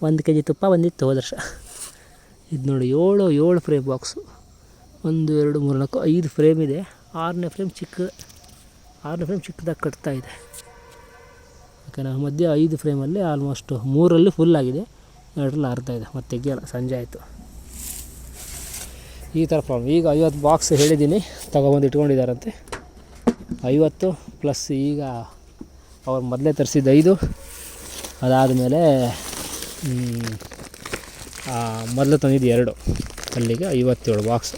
Speaker 1: ಒಂದು ಕೆ ಜಿ ತುಪ್ಪ ಬಂದಿತ್ತು ಹೋದ ವರ್ಷ. ಇದು ನೋಡಿ ಏಳು ಏಳು ಫ್ರೇಮ್ ಬಾಕ್ಸು ಒಂದು, ಎರಡು, ಮೂರು, ನಾಲ್ಕು, ಐದು ಫ್ರೇಮ್ ಇದೆ. ಆರನೇ ಫ್ರೇಮ್ ಚಿಕ್ಕ, ಆರನೇ ಫ್ರೇಮ್ ಚಿಕ್ಕದಾಗಿ ಕಟ್ತಾ ಇದೆ. ಯಾಕಂದರೆ ಮಧ್ಯೆ ಐದು ಫ್ರೇಮಲ್ಲಿ ಆಲ್ಮೋಸ್ಟ್ ಮೂರಲ್ಲಿ ಫುಲ್ ಆಗಿದೆ. ಎರಡರಲ್ಲಿ ಅರ್ಧ ಇದೆ. ಮತ್ತೆ ತೆಗಿಯಲ್ಲ ಸಂಜೆ ಆಯಿತು. ಈ ಥರ ಪ್ರಾಬ್ಲಮ್ ಈಗ ಐವತ್ತು ಬಾಕ್ಸ್ ಹೇಳಿದ್ದೀನಿ. ತಗೊಬಂದು ಇಟ್ಕೊಂಡಿದ್ದಾರಂತೆ. ಐವತ್ತು ಪ್ಲಸ್ ಈಗ ಅವ್ರು ಮೊದಲೇ ತರಿಸಿದ್ದು ಐದು. ಅದಾದಮೇಲೆ ಮೊದಲು ತಂದಿದ್ದು ಎರಡು. ಅಲ್ಲಿಗೆ ಐವತ್ತೇಳು ಬಾಕ್ಸ್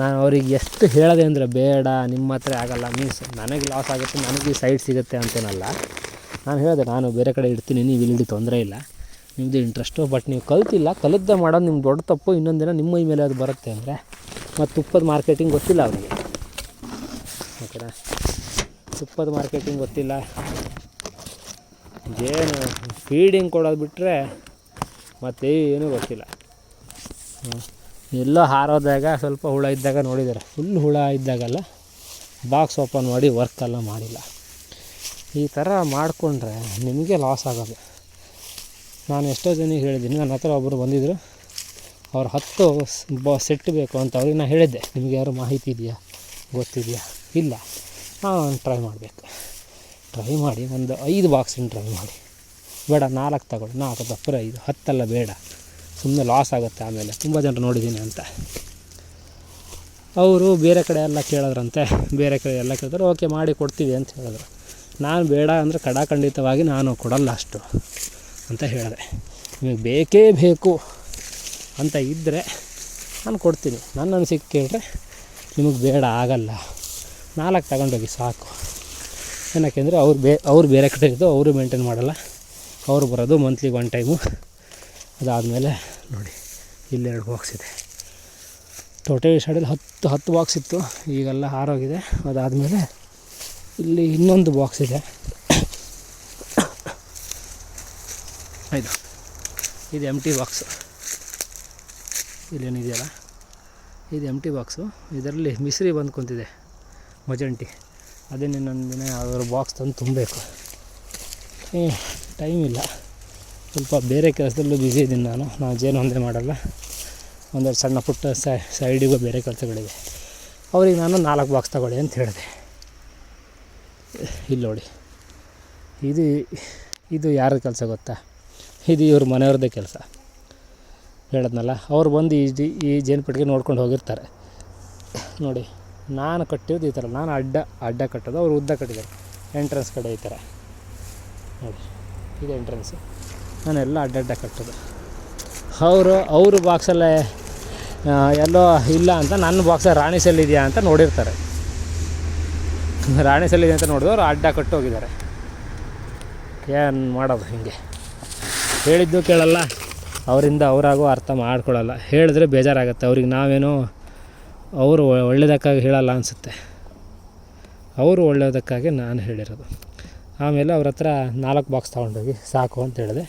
Speaker 1: ನಾನು ಅವ್ರಿಗೆ ಎಷ್ಟು ಹೇಳಿದೆ ಅಂದರೆ ಬೇಡ, ನಿಮ್ಮ ಹತ್ರ ಆಗೋಲ್ಲ ಮೀನ್ಸ್ ನನಗೆ ಲಾಸ್ ಆಗುತ್ತೆ, ನನಗೆ ಸೈಡ್ ಸಿಗುತ್ತೆ ಅಂತೇನಲ್ಲ. ನಾನು ಹೇಳಿದೆ, ನಾನು ಬೇರೆ ಕಡೆ ಇಡ್ತೀನಿ ನೀವು ಇಲ್ಲಿ ತೊಂದರೆ ಇಲ್ಲ. ನಿಮ್ಮದು ಇಂಟ್ರೆಸ್ಟು ಬಟ್ ನೀವು ಕಲ್ತಿಲ್ಲ ಕಲಿದ್ದೆ ಮಾಡೋದು ನಿಮ್ಮ ದೊಡ್ಡ ತಪ್ಪು, ಇನ್ನೊಂದು ದಿನ ನಿಮ್ಮ ಮೇಲೆ ಅದು ಬರುತ್ತೆ ಅಂದರೆ. ಮತ್ತು ತುಪ್ಪದ ಮಾರ್ಕೆಟಿಂಗ್ ಗೊತ್ತಿಲ್ಲ ಅವನಿಗೆ ಓಕೆನಾ ತುಪ್ಪದ ಮಾರ್ಕೆಟಿಂಗ್ ಗೊತ್ತಿಲ್ಲ. ಏನು ಫೀಡಿಂಗ್ ಕೊಡೋದು ಬಿಟ್ಟರೆ ಮತ್ತೇನೂ ಗೊತ್ತಿಲ್ಲ. ಹ್ಞೂ ಎಲ್ಲೋ ಹಾರೋದಾಗ ಸ್ವಲ್ಪ ಹುಳ ಇದ್ದಾಗ ನೋಡಿದ್ದಾರೆ ಫುಲ್ ಹುಳ ಇದ್ದಾಗಲ್ಲ. ಬಾಕ್ಸ್ ಓಪನ್ ಮಾಡಿ ವರ್ಕ್ ಎಲ್ಲ ಮಾಡಿಲ್ಲ. ಈ ಥರ ಮಾಡಿಕೊಂಡ್ರೆ ನಿಮಗೆ ಲಾಸ್ ಆಗೋದು. ನಾನು ಎಷ್ಟೋ ಜನಕ್ಕೆ ಹೇಳಿದ್ದೀನಿ. ನನ್ನ ಹತ್ರ ಒಬ್ಬರು ಬಂದಿದ್ದರು ಅವ್ರು ಹತ್ತು ಬ ಸೆಟ್ ಬೇಕು ಅಂತ ಅವ್ರಿಗೆ ನಾನು ಹೇಳಿದ್ದೆ. ನಿಮಗೆ ಯಾರು ಮಾಹಿತಿ ಇದೆಯಾ? ಗೊತ್ತಿದೆಯಾ? ಇಲ್ಲ. ನಾನು ಟ್ರೈ ಮಾಡಬೇಕು. ಟ್ರೈ ಮಾಡಿ ಒಂದು ಐದು ಬಾಕ್ಸಿನ ಟ್ರೈ ಮಾಡಿ. ಬೇಡ, ನಾಲ್ಕು ತಗೊಳ್ಳಿ. ನಾಲ್ಕು ತಪ್ಪರೆ ಐದು. ಹತ್ತಲ್ಲ ಬೇಡ. ಸುಮ್ಮನೆ ಲಾಸ್ ಆಗುತ್ತೆ ಆಮೇಲೆ. ತುಂಬ ಜನರು ನೋಡಿದ್ದೀನಿ ಅಂತ. ಅವರು ಬೇರೆ ಕಡೆ ಎಲ್ಲ ಕೇಳಿದ್ರಂತೆ. ಬೇರೆ ಕಡೆ ಎಲ್ಲ ಕೇಳಿದ್ರು, ಓಕೆ, ಮಾಡಿ ಕೊಡ್ತೀವಿ ಅಂತ ಹೇಳಿದ್ರು. ನಾನು ಬೇಡ ಅಂದರೆ ಕಡಾಖಂಡಿತವಾಗಿ ನಾನು ಕೊಡಲ್ಲ ಅಷ್ಟು ಅಂತ ಹೇಳಿದೆ. ನಿಮಗೆ ಬೇಕೇ ಬೇಕು ಅಂತ ಇದ್ದರೆ ನಾನು ಕೊಡ್ತೀನಿ. ನನ್ನ ಅನಿಸಿಕೆ ಕೇಳಿದ್ರೆ ನಿಮಗೆ ಬೇಡ, ಆಗಲ್ಲ. ನಾಲ್ಕು ತಗೊಂಡೋಗಿ ಸಾಕು. ಏನಕ್ಕೆ ಅಂದರೆ ಅವ್ರು ಬೇ, ಅವ್ರು ಬೇರೆ ಕಡೆ ಇದ್ದು, ಅವರು ಮೇಂಟೈನ್ ಮಾಡಲ್ಲ. ಅವ್ರು ಬರೋದು ಮಂತ್ಲಿಗೆ ಒನ್ ಟೈಮು ಅದಾದಮೇಲೆ ನೋಡಿ ಇಲ್ಲೆರಡು ಬಾಕ್ಸ್ ಇದೆ. ತೋಟೆ ಸೈಡಲ್ಲಿ ಹತ್ತು ಹತ್ತು ಬಾಕ್ಸ್ ಇತ್ತು. ಈಗೆಲ್ಲ ಹಾರೋಗಿದೆ. ಅದಾದಮೇಲೆ ಇಲ್ಲಿ ಇನ್ನೊಂದು ಬಾಕ್ಸ್ ಇದೆ. ಇದು ಇದು ಎಂ ಟಿ ಬಾಕ್ಸು ಇಲ್ಲೇನಿದೆಯಲ್ಲ? ಇದು ಎಂ ಟಿ ಬಾಕ್ಸು ಇದರಲ್ಲಿ ಮಿಸ್ರಿ ಬಂದು ಕುಂತಿದೆ. ಮಜಂಟಿ. ಅದೇ ಇನ್ನೊಂದು ದಿನ ಯಾವ್ದಾದ್ರು ಬಾಕ್ಸ್ ತಂದು ತುಂಬಬೇಕು. ಟೈಮ್ ಇಲ್ಲ. ಸ್ವಲ್ಪ ಬೇರೆ ಕೆಲಸದಲ್ಲೂ ಬ್ಯುಸಿ ಇದ್ದೀನಿ ನಾನು. ನಾನು ಜೇನು ಒಂದೇ ಮಾಡಲ್ಲ. ಒಂದೆರಡು ಸಣ್ಣ ಪುಟ್ಟ ಸೈಡಿಗೂ ಬೇರೆ ಕೆಲಸಗಳಿದೆ ಅವ್ರಿಗೆ ನಾನು ನಾಲ್ಕು ಬಾಕ್ಸ್ ತಗೊಳ್ಳಿ ಅಂತ ಹೇಳಿದೆ. ಇಲ್ಲಿ ನೋಡಿ. ಇದು ಇದು ಯಾರ ಕೆಲಸ ಗೊತ್ತಾ? ಇದು ಇವ್ರ ಮನೆಯವ್ರದ್ದೇ ಕೆಲಸ. ಹೇಳದ್ನಲ್ಲ, ಅವ್ರು ಬಂದು ಈ ಈ ಈ ಜೇನುಪೆಟ್ಟಿಗೆ ನೋಡ್ಕೊಂಡು ಹೋಗಿರ್ತಾರೆ. ನೋಡಿ, ನಾನು ಕಟ್ಟಿರೋದು ಈ ಥರ. ನಾನು ಅಡ್ಡ ಅಡ್ಡ ಕಟ್ಟೋದು. ಅವ್ರು ಉದ್ದ ಕಟ್ಟಿದ್ದಾರೆ. ಎಂಟ್ರೆನ್ಸ್ ಕಡೆ ಈ ಥರ. ನೋಡಿ, ಇದು ಎಂಟ್ರೆನ್ಸು ನಾನೆಲ್ಲ ಅಡ್ಡಡ್ಡ ಕಟ್ಟೋದು. ಅವರು ಅವರು ಬಾಕ್ಸಲ್ಲೇ ಎಲ್ಲೋ ಇಲ್ಲ ಅಂತ ನನ್ನ ಬಾಕ್ಸ ರಾಣಿ ಅಂತ ನೋಡಿರ್ತಾರೆ. ರಾಣಿ ಇದೆ ಅಂತ ನೋಡಿದವ್ರು ಅಡ್ಡ ಕಟ್ಟೋಗಿದ್ದಾರೆ ಏನು ಮಾಡೋದು ಹಿಂಗೆ? ಹೇಳಿದ್ದು ಕೇಳಲ್ಲ, ಅವರಿಂದ ಅವರಾಗೂ ಅರ್ಥ ಮಾಡ್ಕೊಳ್ಳಲ್ಲ. ಹೇಳಿದ್ರೆ ಬೇಜಾರಾಗುತ್ತೆ, ಅವ್ರಿಗೆ ನಾವೇನೋ ಅವರು ಒಳ್ಳೆಯದಕ್ಕಾಗಿ ಹೇಳಲ್ಲ ಅನಿಸುತ್ತೆ. ಅವರು ಒಳ್ಳೆಯದಕ್ಕಾಗಿ ನಾನು ಹೇಳಿರೋದು. ಆಮೇಲೆ ಅವ್ರ ಹತ್ರ ನಾಲ್ಕು ಬಾಕ್ಸ್ ತೊಗೊಂಡೋಗಿ ಸಾಕು ಅಂತ ಹೇಳಿದೆ.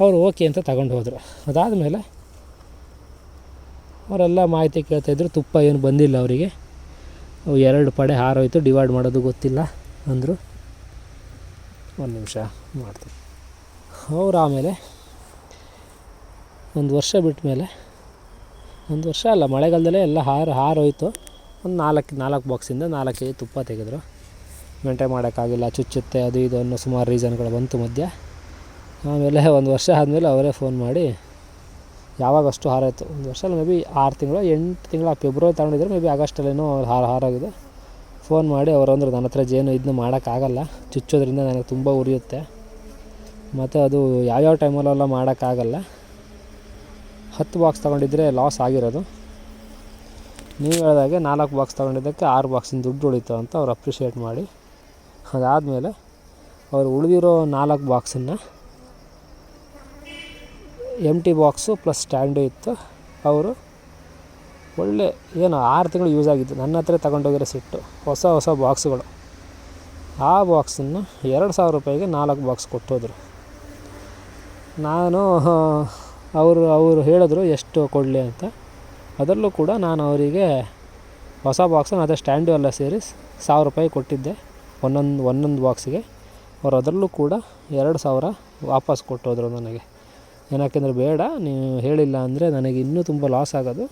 Speaker 1: ಅವರು ಓಕೆ ಅಂತ ತಗೊಂಡು ಹೋದರು. ಅದಾದಮೇಲೆ ಅವರೆಲ್ಲ ಮಾಹಿತಿ ಕೇಳ್ತಾಯಿದ್ರು ತುಪ್ಪ ಏನು ಬಂದಿಲ್ಲ ಅವರಿಗೆ. ಎರಡು ಪಡೆ ಹಾರೋಯ್ತು, ಡಿವೈಡ್ ಮಾಡೋದು ಗೊತ್ತಿಲ್ಲ ಅಂದರು. ಒಂದು ನಿಮಿಷ ಮಾಡ್ತೀನಿ. ಅವ್ರು ಆಮೇಲೆ ಒಂದು ವರ್ಷ ಬಿಟ್ಟ ಮೇಲೆ, ಒಂದು ವರ್ಷ ಅಲ್ಲ, ಮಳೆಗಾಲದಲ್ಲೇ ಎಲ್ಲ ಹಾರು, ಹಾರೋಯ್ತು. ಒಂದು ನಾಲ್ಕು ನಾಲ್ಕು ಬಾಕ್ಸಿಂದ ನಾಲ್ಕು ತುಪ್ಪ ತೆಗೆದ್ರು. ಮೇಂಟೈನ್ ಮಾಡೋಕ್ಕಾಗಿಲ್ಲ, ಚುಚ್ಚುತ್ತೆ, ಅದು ಇದು ಅನ್ನೋ ಸುಮಾರು ರೀಸನ್ಗಳು ಬಂತು ಮಧ್ಯ. ಆಮೇಲೆ ಒಂದು ವರ್ಷ ಆದಮೇಲೆ ಅವರೇ ಫೋನ್ ಮಾಡಿ ಯಾವಾಗ ಅಷ್ಟು ಹಾರಾಯಿತು? ಒಂದು ವರ್ಷ ಮೇ ಬಿ ಆರು ತಿಂಗಳು, ಎಂಟು ತಿಂಗಳು ಫೆಬ್ರವರಿ ತಗೊಂಡಿದ್ರೆ ಮೇ ಬಿ ಆಗಸ್ಟಲ್ಲೇನೋ ಹಾರ, ಹಾರಾಗಿದೆ. ಫೋನ್ ಮಾಡಿ ಅವರು ಅಂದರು, ನನ್ನ ಹತ್ರ ಜೇನು ಇದನ್ನ ಮಾಡೋಕ್ಕಾಗಲ್ಲ, ಚುಚ್ಚೋದ್ರಿಂದ ನನಗೆ ತುಂಬ ಉರಿಯುತ್ತೆ. ಮತ್ತು ಅದು ಯಾವ್ಯಾವ ಟೈಮಲ್ಲೆಲ್ಲ ಮಾಡೋಕ್ಕಾಗಲ್ಲ. ಹತ್ತು ಬಾಕ್ಸ್ ತೊಗೊಂಡಿದ್ರೆ ಲಾಸ್ ಆಗಿರೋದು. ನೀವು ಹೇಳಿದಾಗೆ ನಾಲ್ಕು ಬಾಕ್ಸ್ ತೊಗೊಂಡಿದ್ದಕ್ಕೆ ಆರು ಬಾಕ್ಸಿನ ದುಡ್ಡು ಉಳಿತು ಅಂತ ಅವ್ರು ಅಪ್ರಿಷಿಯೇಟ್ ಮಾಡಿ. ಅದಾದಮೇಲೆ ಅವ್ರು ಉಳಿದಿರೋ ನಾಲ್ಕು ಬಾಕ್ಸನ್ನು M T box plus stand ಇತ್ತು. ಅವರು ಒಳ್ಳೆ ಏನು ಆರು ತಿಂಗಳು ಯೂಸ್ ಆಗಿತ್ತು ನನ್ನ ಹತ್ರ ತಗೊಂಡೋಗಿರೋ ಸಿಟ್ಟು ಹೊಸ ಹೊಸ ಬಾಕ್ಸ್ಗಳು ಆ ಬಾಕ್ಸನ್ನು ಎರಡು ಸಾವಿರ ರೂಪಾಯಿಗೆ ನಾಲ್ಕು ಬಾಕ್ಸ್ ಕೊಟ್ಟೋದ್ರು. ನಾನು ಅವರು ಅವರು ಹೇಳಿದ್ರು ಎಷ್ಟು ಕೊಡಲಿ ಅಂತ. ಅದರಲ್ಲೂ ಕೂಡ ನಾನು ಅವರಿಗೆ ಹೊಸ ಬಾಕ್ಸನ್ನು ಅದೇ ಸ್ಟ್ಯಾಂಡು ಎಲ್ಲ ಸೇರಿ ಸಾವಿರ ರೂಪಾಯಿ ಕೊಟ್ಟಿದ್ದೆ. ಒಂದೊಂದು ಒಂದೊಂದು ಬಾಕ್ಸಿಗೆ ಅವರು ಅದರಲ್ಲೂ ಕೂಡ ಎರಡು ಸಾವಿರ ವಾಪಸ್ ಕೊಟ್ಟೋದ್ರು ನನಗೆ. ಏನಕ್ಕೆಂದ್ರೆ ಬೇಡ, ನೀವು ಹೇಳಿಲ್ಲ ಅಂದರೆ ನನಗೆ ಇನ್ನೂ ತುಂಬ ಲಾಸ್ ಆಗೋದು.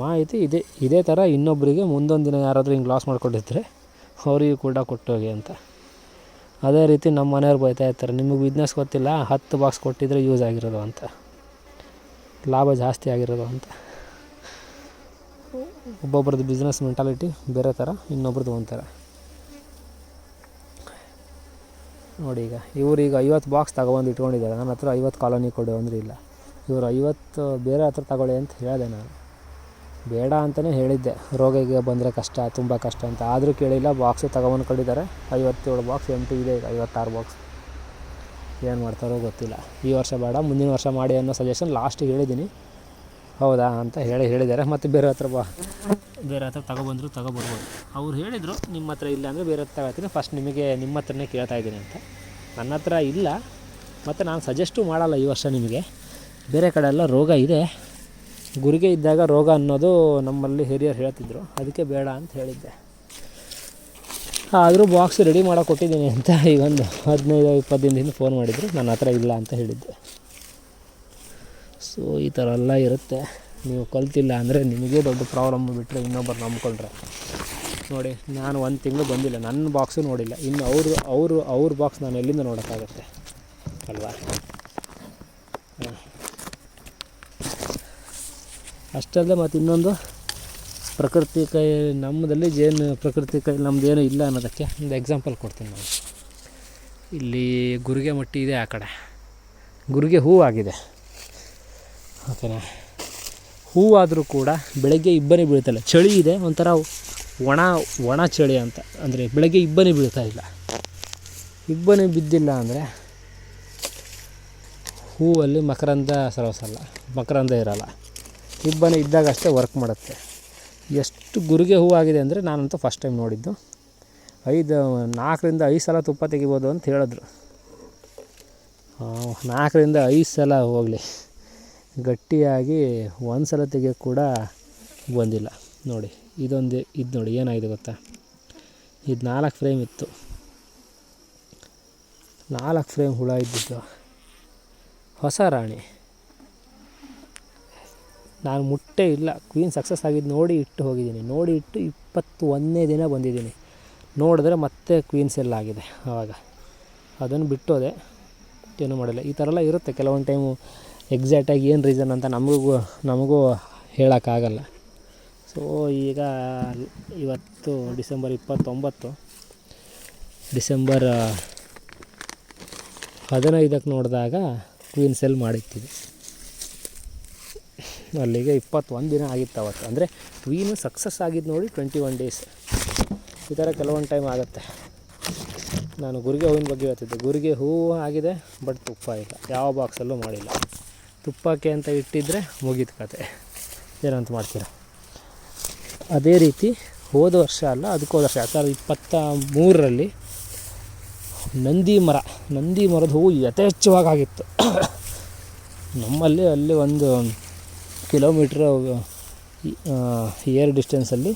Speaker 1: ಮಾಹಿತಿ ಇದೇ ಇದೇ ಥರ ಇನ್ನೊಬ್ಬರಿಗೆ ಮುಂದೊಂದು ದಿನ ಯಾರಾದರೂ ಹಿಂಗೆ ಲಾಸ್ ಮಾಡಿಕೊಟ್ಟಿದ್ರೆ ಅವರಿಗೂ ಕೂಡ ಕೊಟ್ಟೋಗಿ ಅಂತ. ಅದೇ ರೀತಿ ನಮ್ಮ ಮನೆಯವ್ರು ಬೈತಾ ಇರ್ತಾರೆ, ನಿಮಗೆ ಬಿಸ್ನೆಸ್ ಗೊತ್ತಿಲ್ಲ, ಹತ್ತು ಬಾಕ್ಸ್ ಕೊಟ್ಟಿದ್ರೆ ಯೂಸ್ ಆಗಿರೋದು ಅಂತ. ಲಾಭ ಜಾಸ್ತಿ ಆಗಿರೋದು ಅಂತ. ಒಬ್ಬೊಬ್ರದ್ದು ಬಿಸ್ನೆಸ್ ಮೆಂಟಾಲಿಟಿ ಬೇರೆ ಥರ ಇನ್ನೊಬ್ರದ್ದು ಒಂಥರ. ನೋಡಿ ಈಗ, ಇವರು ಈಗ ಐವತ್ತು ಬಾಕ್ಸ್ ತಗೊಬಂದು ಇಟ್ಕೊಂಡಿದ್ದಾರೆ. ನನ್ನ ಹತ್ರ ಐವತ್ತು ಕಾಲೋನಿ ಕೊಡು ಅಂದ್ರೆ ಇಲ್ಲ. ಇವರು ಐವತ್ತು ಬೇರೆ ಹತ್ರ ತಗೊಳ್ಳಿ ಅಂತ ಹೇಳಿದೆ ನಾನು. ಬೇಡ ಅಂತಲೇ ಹೇಳಿದ್ದೆ. ರೋಗಿಗೆ ಬಂದರೆ ಕಷ್ಟ, ತುಂಬ ಕಷ್ಟ ಅಂತ. ಆದರೂ ಕೇಳಿಲ್ಲ ಬಾಕ್ಸು ತಗೊಬಂದು ಕೊಟ್ಟಿದ್ದಾರೆ ಐವತ್ತೇಳು ಬಾಕ್ಸ್ ಎಂಟು ಇದೆ ಈಗ, ಐವತ್ತಾರು ಬಾಕ್ಸ್ ಏನು ಮಾಡ್ತಾರೋ ಗೊತ್ತಿಲ್ಲ. ಈ ವರ್ಷ ಬೇಡ, ಮುಂದಿನ ವರ್ಷ ಮಾಡಿ ಅನ್ನೋ ಸಜೆಷನ್ ಲಾಸ್ಟಿಗೆ ಹೇಳಿದ್ದೀನಿ. ಹೌದಾ ಅಂತ ಹೇಳಿ ಹೇಳಿದ್ದಾರೆ. ಮತ್ತು ಬೇರೆ ಹತ್ರ ಬಾ. ಬೇರೆ ಹತ್ರ ತಗೊಬಂದರು ತಗೊಬರ್ಬೋದು ಅವ್ರು ಹೇಳಿದರು ನಿಮ್ಮ ಹತ್ರ ಇಲ್ಲ ಅಂದರೆ ಬೇರೆ ಹತ್ರ ಹೇಳ್ತೀನಿ ಫಸ್ಟ್ ನಿಮಗೆ ನಿಮ್ಮ ಹತ್ರನೇ ಕೇಳ್ತಾ ಇದ್ದೀನಿ ಅಂತ. ನನ್ನ ಹತ್ರ ಇಲ್ಲ. ಮತ್ತು ನಾನು ಸಜೆಸ್ಟು ಮಾಡಲ್ಲ ಈ ವರ್ಷ ನಿಮಗೆ. ಬೇರೆ ಕಡೆ ಎಲ್ಲ ರೋಗ ಇದೆ. ಗುರಿಗೆ ಇದ್ದಾಗ ರೋಗ ಅನ್ನೋದು ನಮ್ಮಲ್ಲಿ ಹಿರಿಯರು ಹೇಳ್ತಿದ್ರು. ಅದಕ್ಕೆ ಬೇಡ ಅಂತ ಹೇಳಿದ್ದೆ. ಆದರೂ ಬಾಕ್ಸ್ ರೆಡಿ ಮಾಡೋಕೆ ಕೊಟ್ಟಿದ್ದೀನಿ ಅಂತ ಈಗೊಂದು ಹದಿನೈದು, ಇಪ್ಪತ್ತು ದಿನದಿಂದ ಫೋನ್ ಮಾಡಿದ್ರು. ನನ್ನ ಹತ್ರ ಇಲ್ಲ ಅಂತ ಹೇಳಿದ್ದೆ. ಸೊ ಈ ಥರ ಎಲ್ಲ ಇರುತ್ತೆ. ನೀವು ಕಲ್ತಿಲ್ಲ ಅಂದರೆ ನಿಮಗೆ ದೊಡ್ಡ ಪ್ರಾಬ್ಲಮ್ ಬಿಟ್ಟರೆ ಇನ್ನೊಬ್ಬರು ನಂಬ್ಕೊಂಡ್ರೆ. ನೋಡಿ, ನಾನು ಒಂದು ತಿಂಗಳು ಬಂದಿಲ್ಲ. ನನ್ನ ಬಾಕ್ಸು ನೋಡಿಲ್ಲ. ಇನ್ನು ಅವರು ಅವರು, ಅವ್ರ ಬಾಕ್ಸ್ ನಾನು ಎಲ್ಲಿಂದ ನೋಡೋಕ್ಕಾಗತ್ತೆ? ಅಲ್ವಾ. ಅಷ್ಟಲ್ಲದೆ ಮತ್ತು ಇನ್ನೊಂದು ಪ್ರಕೃತಿ ಕೈ, ನಮ್ಮದಲ್ಲಿ ಜೇನು ಪ್ರಕೃತಿ ಕೈ ನಮ್ಮದೇನು ಇಲ್ಲ ಅನ್ನೋದಕ್ಕೆ ಒಂದು ಎಕ್ಸಾಂಪಲ್ ಕೊಡ್ತೀನಿ ನಾನು. ಇಲ್ಲಿ ಗುರಿಗೆ ಮಟ್ಟಿ ಇದೆ ಆ ಕಡೆ. ಗುರಿಗೆ ಹೂವಾಗಿದೆ ಓಕೆನಾ ಹೂವಾದರೂ ಕೂಡ ಬೆಳಗ್ಗೆ ಇಬ್ಬನಿ ಬೀಳ್ತಾಯಿಲ್ಲ ಚಳಿ ಇದೆ, ಒಂಥರ ಒಣ ಒಣ ಚಳಿ ಅಂತ. ಅಂದರೆ ಬೆಳಗ್ಗೆ ಇಬ್ಬನಿ ಬೀಳ್ತಾ ಇಲ್ಲ. ಇಬ್ಬನಿ ಬಿದ್ದಿಲ್ಲ ಅಂದರೆ ಹೂವಲ್ಲಿ ಮಕರಂದ ಸರಸಲ್ಲ ಮಕರಂದ ಇರಲ್ಲ. ಇಬ್ಬನಿ ಇದ್ದಾಗ ಅಷ್ಟೇ ವರ್ಕ್ ಮಾಡುತ್ತೆ. ಎಷ್ಟು ಗುರಿಗೆ ಹೂವಾಗಿದೆ ಅಂದರೆ ನಾನಂತೂ ಫಸ್ಟ್ ಟೈಮ್ ನೋಡಿದ್ದು. ಐದು, ನಾಲ್ಕರಿಂದ ಐದು ಸಲ ತುಪ್ಪ ತೆಗಿಬೋದು ಅಂತ ಹೇಳಿದ್ರು. ನಾಲ್ಕರಿಂದ ಐದು ಸಲ ಹೋಗಲಿ. ಗಟ್ಟಿಯಾಗಿ ಒಂದು ಸಲ ಕೂಡ ಬಂದಿಲ್ಲ. ನೋಡಿ, ಇದೊಂದು, ಇದು ನೋಡಿ ಏನಾಗಿದೆ ಗೊತ್ತಾ? ಇದು ನಾಲ್ಕು ಫ್ರೇಮ್ ಇತ್ತು. ನಾಲ್ಕು ಫ್ರೇಮ್ ಹುಳ ಇದ್ದಿದ್ದು. ಹೊಸ ರಾಣಿ. ನಾನು ಮುಟ್ಟೆ ಇಲ್ಲ. ಕ್ವೀನ್ ಸಕ್ಸಸ್ ಆಗಿದ್ದು ನೋಡಿ ಇಟ್ಟು ಹೋಗಿದ್ದೀನಿ. ನೋಡಿ ಇಟ್ಟು ಇಪ್ಪತ್ತು ಒಂದನೇ ದಿನ ಬಂದಿದ್ದೀನಿ. ನೋಡಿದ್ರೆ ಮತ್ತೆ ಕ್ವೀನ್ಸ್ ಎಲ್ಲ ಆಗಿದೆ ಆವಾಗ ಅದನ್ನು ಬಿಟ್ಟೋದೆ ಏನೂ ಮಾಡಿಲ್ಲ. ಈ ಥರ ಎಲ್ಲ ಇರುತ್ತೆ. ಕೆಲವೊಂದು ಟೈಮು ಎಕ್ಸಾಕ್ಟಾಗಿ ಏನು ರೀಸನ್ ಅಂತ ನಮಗೂ ನಮಗೂ ಹೇಳೋಕ್ಕಾಗಲ್ಲ. ಸೊ ಈಗ ಇವತ್ತು ಡಿಸೆಂಬರ್ ಇಪ್ಪತ್ತೊಂಬತ್ತು ಡಿಸೆಂಬರ್ ಹದಿನೈದಕ್ಕೆ ನೋಡಿದಾಗ ಕ್ವೀನ್ ಸೆಲ್ ಮಾಡಿರ್ತೀವಿ. ಅಲ್ಲಿಗೆ ಇಪ್ಪತ್ತೊಂದು ದಿನ ಆಗಿತ್ತು ಅವತ್ತು. ಅಂದರೆ ಕ್ವೀನು ಸಕ್ಸಸ್ ಆಗಿದ್ದು ನೋಡಿ ಟ್ವೆಂಟಿ ಒನ್ ಡೇಸ್ ಈ ಥರ ಕೆಲವೊಂದು ಟೈಮ್ ಆಗುತ್ತೆ. ನಾನು ಗುರಿಗೆ ಹೂವಿನ ಬಗ್ಗೆ ಹೇಳ್ತಿದ್ದೆ. ಗುರಿಗೆ ಹೂವು ಆಗಿದೆ ಬಟ್ ತುಪ್ಪ ಇಲ್ಲ. ಯಾವ ಬಾಕ್ಸಲ್ಲೂ ಮಾಡಿಲ್ಲ. ತುಪ್ಪಕ್ಕೆ ಅಂತ ಇಟ್ಟಿದ್ದರೆ ಮುಗೀತು ಕತೆ. ಏನಂತ ಮಾಡ್ತೀರ? ಅದೇ ರೀತಿ ಹೋದ ವರ್ಷ ಅಲ್ಲ, ಅದಕ್ಕೆ ಹೋದ ವರ್ಷ, ಎರಡು ಸಾವಿರದ ಇಪ್ಪತ್ತ ಮೂರರಲ್ಲಿ ನಂದಿ ಮರ, ನಂದಿ ಮರದ ಹೂವು ಯಥೇಚ್ಛವಾಗಿತ್ತು. ನಮ್ಮಲ್ಲಿ ಅಲ್ಲಿ ಒಂದು ಕಿಲೋಮೀಟ್ರ್ ಏರ್ ಡಿಸ್ಟೆನ್ಸಲ್ಲಿ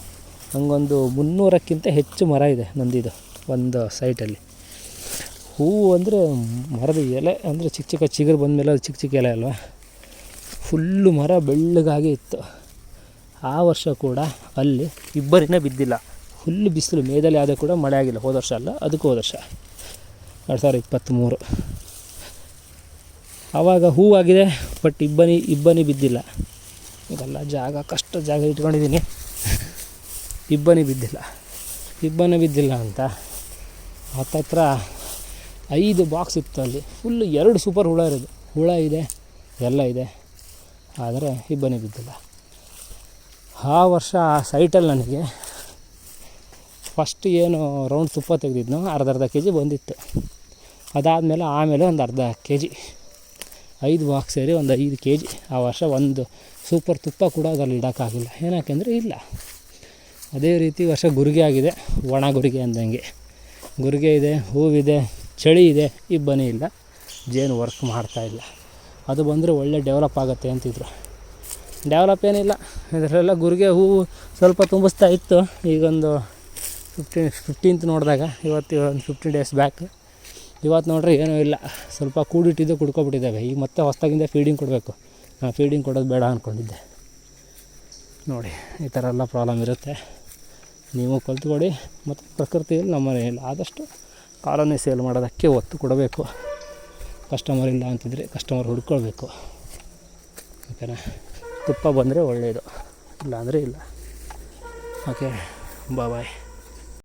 Speaker 1: ಹಂಗೊಂದು ಮುನ್ನೂರಕ್ಕಿಂತ ಹೆಚ್ಚು ಮರ ಇದೆ ನಂದಿದು, ಒಂದು ಸೈಟಲ್ಲಿ. ಹೂವು ಅಂದರೆ ಮರದ ಎಲೆ ಅಂದರೆ ಚಿಕ್ಕ ಚಿಕ್ಕ ಚಿಗುರು ಬಂದಮೇಲೆ ಅದು ಚಿಕ್ಕ ಚಿಕ್ಕ ಎಲೆ ಅಲ್ವಾ? ಫುಲ್ಲು ಮರ ಬೆಳ್ಳಗಾಗಿ ಇತ್ತು. ಆ ವರ್ಷ ಕೂಡ ಅಲ್ಲಿ ಇಬ್ಬರಿನೇ ಬಿದ್ದಿಲ್ಲ. ಫುಲ್ ಬಿಸಿಲು ಮೇದಲ್ಲಿ ಆದರೆ ಕೂಡ ಮಳೆ ಆಗಿಲ್ಲ. ಹೋದ ವರ್ಷ ಅಲ್ಲ, ಅದಕ್ಕೂ ಹೋದ ವರ್ಷ. ಎರಡು ಸಾವಿರದ ಇಪ್ಪತ್ತ್ಮೂರು ಆವಾಗ ಹೂವಾಗಿದೆ ಬಟ್ ಇಬ್ಬನಿ ಇಬ್ಬನಿ ಬಿದ್ದಿಲ್ಲ. ಇದೆಲ್ಲ ಜಾಗ, ಕಷ್ಟ ಜಾಗ ಇಟ್ಕೊಂಡಿದ್ದೀನಿ. ಇಬ್ಬನಿ ಬಿದ್ದಿಲ್ಲ. ಇಬ್ಬನಿ ಬಿದ್ದಿಲ್ಲ ಅಂತ. ಹತ್ತತ್ರ ಐದು ಬಾಕ್ಸ್ ಇತ್ತು ಅಲ್ಲಿ. ಫುಲ್ಲು ಎರಡು ಸೂಪರ್ ಹುಳ ಇರೋದು. ಹುಳ ಇದೆ, ಎಲ್ಲ ಇದೆ. ಆದರೆ ಇಬ್ಬನಿ ಬಿದ್ದಿಲ್ಲ. ಆ ವರ್ಷ ಆ ಸೈಟಲ್ಲಿ ನನಗೆ ಫಸ್ಟ್ ಏನು ರೌಂಡ್ ತುಪ್ಪ ತೆಗೆದಿದ್ನೋ ಅರ್ಧ ಅರ್ಧ ಕೆ ಜಿ ಬಂದಿತ್ತು. ಅದಾದಮೇಲೆ ಆಮೇಲೆ ಒಂದು ಅರ್ಧ ಕೆ ಜಿ ಐದು ಬಾಕ್ಸ್ ಸೇರಿ ಒಂದು ಐದು ಕೆ ಜಿ ಆ ವರ್ಷ ಒಂದು ಸೂಪರ್ ತುಪ್ಪ ಕೂಡ ಅದರಲ್ಲಿ ಇಡೋಕ್ಕಾಗಿಲ್ಲ. ಏನಕ್ಕೆಂದರೆ ಇಲ್ಲ. ಅದೇ ರೀತಿ ವರ್ಷ ಗುರಿಗೆ ಆಗಿದೆ, ಒಣ ಗುರಿಗೆ ಅಂದಂಗೆ. ಗುರಿಗೆ ಇದೆ, ಹೂವಿದೆ, ಚಳಿ ಇದೆ ಇಬ್ಬನಿ ಇಲ್ಲ. ಜೇನು ವರ್ಕ್ ಮಾಡ್ತಾಯಿಲ್ಲ ಅದು ಬಂದರೆ ಒಳ್ಳೆ ಡೆವಲಪ್ ಆಗುತ್ತೆ ಅಂತಿದ್ರು. ಡೆವಲಪ್ ಏನಿಲ್ಲ, ಇದರಲ್ಲೆಲ್ಲ ಗುರಿಗೆ ಹೂವು ಸ್ವಲ್ಪ ತುಂಬಿಸ್ತಾ ಇತ್ತು. ಈಗೊಂದು ಫಿಫ್ಟೀನ್ ಫಿಫ್ಟೀನ್ತ್ ನೋಡಿದಾಗ, ಇವತ್ತು ಒಂದು ಫಿಫ್ಟೀನ್ ಡೇಸ್ ಬ್ಯಾಕ್ ಇವತ್ತು ನೋಡ್ರೆ ಏನೂ ಇಲ್ಲ, ಸ್ವಲ್ಪ ಕೂಡಿಟ್ಟಿದ್ದು ಕುಡ್ಕೊಬಿಟ್ಟಿದ್ದಾವೆ. ಈಗ ಮತ್ತೆ ಹೊಸ್ದಾಗಿಂದ ಫೀಡಿಂಗ್ ಕೊಡಬೇಕು. ನಾನು ಫೀಡಿಂಗ್ ಕೊಡೋದು ಬೇಡ ಅಂದ್ಕೊಂಡಿದ್ದೆ ನೋಡಿ, ಈ ಥರ ಎಲ್ಲ ಪ್ರಾಬ್ಲಮ್ ಇರುತ್ತೆ. ನೀವು ಕಲ್ತ್ಕೊಡಿ ಮತ್ತು ಪ್ರಕೃತಿಯಲ್ಲಿ ನಮ್ಮ ಇಲ್ಲ ಆದಷ್ಟು ಕಾಲೋನಿ ಸೇಲ್ ಮಾಡೋದಕ್ಕೆ ಒತ್ತು ಕೊಡಬೇಕು. ಕಸ್ಟಮರ್ ಇಲ್ಲ ಅಂತಿದ್ರೆ ಕಸ್ಟಮರ್ ಹುಡ್ಕೊಳ್ಬೇಕು. ಓಕೆನಾ ತುಪ್ಪ ಬಂದರೆ ಒಳ್ಳೆಯದು ಇಲ್ಲ ಅಂದರೆ ಇಲ್ಲ. Okay bye